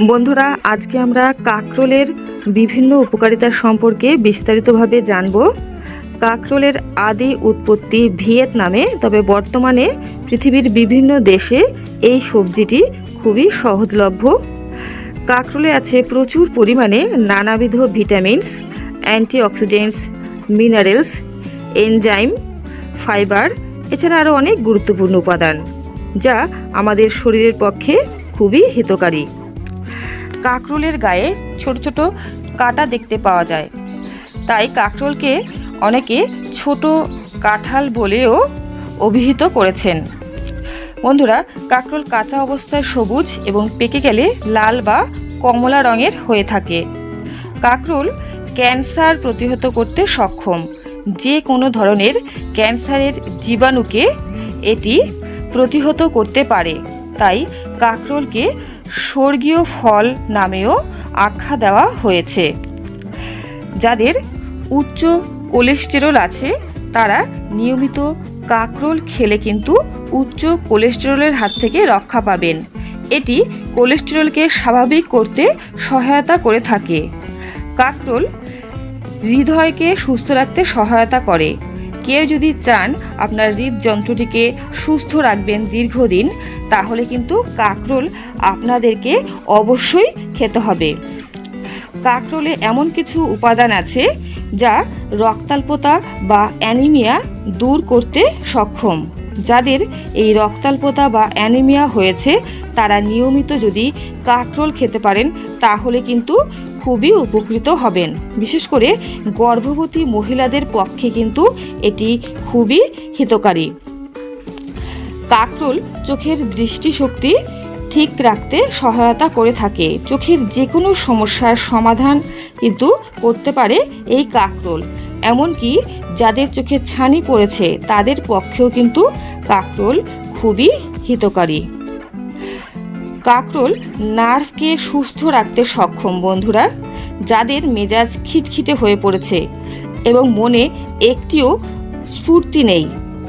বন্ধুরা, আজকে আমরা কাকরোলের বিভিন্ন উপকারিতা সম্পর্কে বিস্তারিতভাবে জানব। কাকরোলের আদি উৎপত্তি ভিয়েতনামে, তবে বর্তমানে পৃথিবীর বিভিন্ন দেশে এই সবজিটি খুবই সহজলভ্য। কাকরোলে আছে প্রচুর পরিমাণে নানাবিধ vitamins, antioxidants, minerals, enzyme, fibre, এছাড়া আরও অনেক গুরুত্বপূর্ণ উপাদান, যা আমাদের শরীরের পক্ষে খুবই হিতকারী। কাকরোলের গায়ে ছোট ছোট কাটা দেখতে পাওয়া যায়। তাই কাকরোলকে অনেকে ছোট কাঁঠাল বলেও অভিহিত করেছেন। বন্ধুরা, কাকরোল কাঁচা অবস্থায় সবুজ এবং পেকে গেলে লাল বা কমলা রঙের হয়ে থাকে। কাকরোল ক্যান্সার প্রতিহত করতে সক্ষম। যে কোনো ধরনের ক্যান্সারের জীবাণুকে এটি প্রতিহত করতে পারে। তাই কাকরোলকে স্বর্গীয় ফল নামেও আখ্যা দেওয়া হয়েছে। যাদের উচ্চ কোলেস্টেরল আছে, তারা নিয়মিত কাকরোল খেলে কিন্তু উচ্চ কোলেস্টেরলের হাত থেকে রক্ষা পাবেন। এটি কোলেস্টেরলকে স্বাভাবিক করতে সহায়তা করে থাকে। কাকরোল হৃদয়কে সুস্থ রাখতে সহায়তা করে। কেউ যদি চান আপনার হৃদযন্ত্রটিকে সুস্থ রাখবেন দীর্ঘদিন, তাহলে কিন্তু কাকরোল আপনাদেরকে অবশ্যই খেতে হবে। কাকরোলে এমন কিছু উপাদান আছে যা রক্তাল্পতা বা অ্যানিমিয়া দূর করতে সক্ষম। যাদের এই রক্তাল্পতা বা অ্যানিমিয়া হয়েছে, তারা নিয়মিত যদি কাকরোল খেতে পারেন, তাহলে কিন্তু খুবই উপকৃত হবেন। বিশেষ করে গর্ভবতী মহিলাদের পক্ষে কিন্তু এটি খুবই হিতকারী। কাকরোল চোখের দৃষ্টিশক্তি ঠিক রাখতে সহায়তা করে থাকে। চোখের যে কোনো সমস্যার সমাধান কিন্তু করতে পারে এই কাকরোল। এমনকি যাদের চোখে ছানি পড়েছে, তাদের পক্ষেও কিন্তু কাকরোল খুবই হিতকারী। কাকরোল নার্ভকে সুস্থ রাখতে সক্ষম, বন্ধুরা। যাদের মেজাজ খিটখিটে হয়ে পড়েছে এবং মনে একটিও স্ফূর্তি নেই,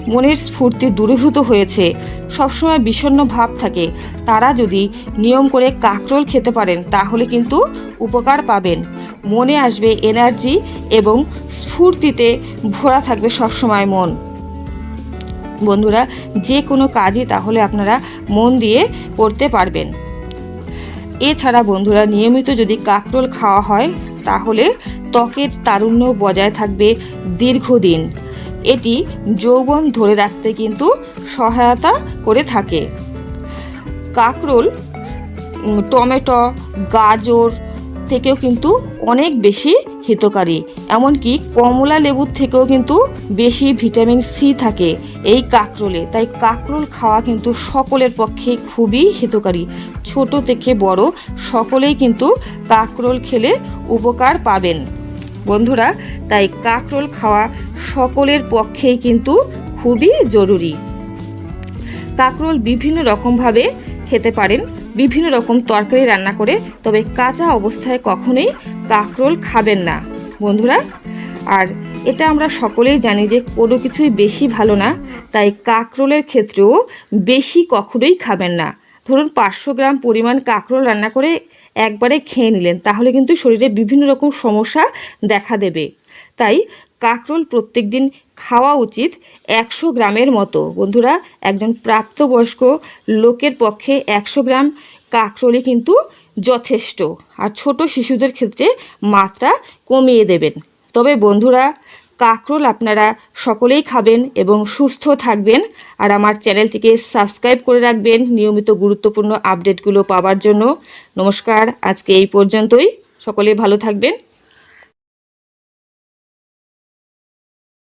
মনের স্ফূর্তি দূরীভূত হয়েছে, সবসময় বিষণ্ণ ভাব থাকে। তারা যদি নিয়ম করে কাকরোল খেতে পারেন, তাহলে কিন্তু উপকার পাবেন। মনে আসবে এনার্জি এবং স্ফূর্তিতে ভরা থাকবে সবসময় মন। বন্ধুরা, যে কোনো কাজই তাহলে আপনারা মন দিয়ে করতে পারবেন। এছাড়া বন্ধুরা, নিয়মিত যদি কাকরোল খাওয়া হয়, তাহলে ত্বকের তারুণ্য বজায় থাকবে দীর্ঘদিন। এটি যৌবন ধরে রাখতে কিন্তু সহায়তা করে থাকে। কাকরোল টমেটো, গাজর থেকেও কিন্তু অনেক বেশি হিতকারী। এমনকি কমলা লেবুর থেকেও কিন্তু বেশি ভিটামিন সি থাকে। এই কাকরোলে, তাই কাকরোল খাওয়া কিন্তু সকলের পক্ষে খুবই হিতকারী। ছোট থেকে বড় সকলেই কিন্তু কাকরোল খেলে উপকার পাবেন। বন্ধুরা, তাই কাকরোল খাওয়া সকলের পক্ষেই কিন্তু খুবই জরুরি। কাকরোল বিভিন্ন রকমভাবে খেতে পারেন, বিভিন্ন রকম তরকারি রান্না করে, তবে কাঁচা অবস্থায় কখনোই কাকরোল খাবেন না। বন্ধুরা। আর এটা আমরা সকলেই জানি যে কোনো কিছুই বেশি ভালো না, তাই কাকরোলের ক্ষেত্রেও বেশি কখনোই খাবেন না। ধরুন পাঁচশো গ্রাম পরিমাণ কাকরোল রান্না করে একবারে খেয়ে নিলেন, তাহলে কিন্তু শরীরে বিভিন্ন রকম সমস্যা দেখা দেবে। তাই কাকরোল প্রত্যেক দিন খাওয়া উচিত একশো গ্রামের মতো। বন্ধুরা, একজন প্রাপ্তবয়স্ক লোকের পক্ষে একশো গ্রাম কাকরোলই কিন্তু যথেষ্ট। আর ছোট শিশুদের ক্ষেত্রে মাত্রা কমিয়ে দেবেন। তবে বন্ধুরা, কাকরোল আপনারা সকলেই খাবেন এবং সুস্থ থাকবেন। আর আমার চ্যানেলটিকে সাবস্ক্রাইব করে রাখবেন নিয়মিত গুরুত্বপূর্ণ আপডেটগুলো পাওয়ার জন্য। নমস্কার, আজকে এই পর্যন্তই। সকলে ভালো থাকবেন।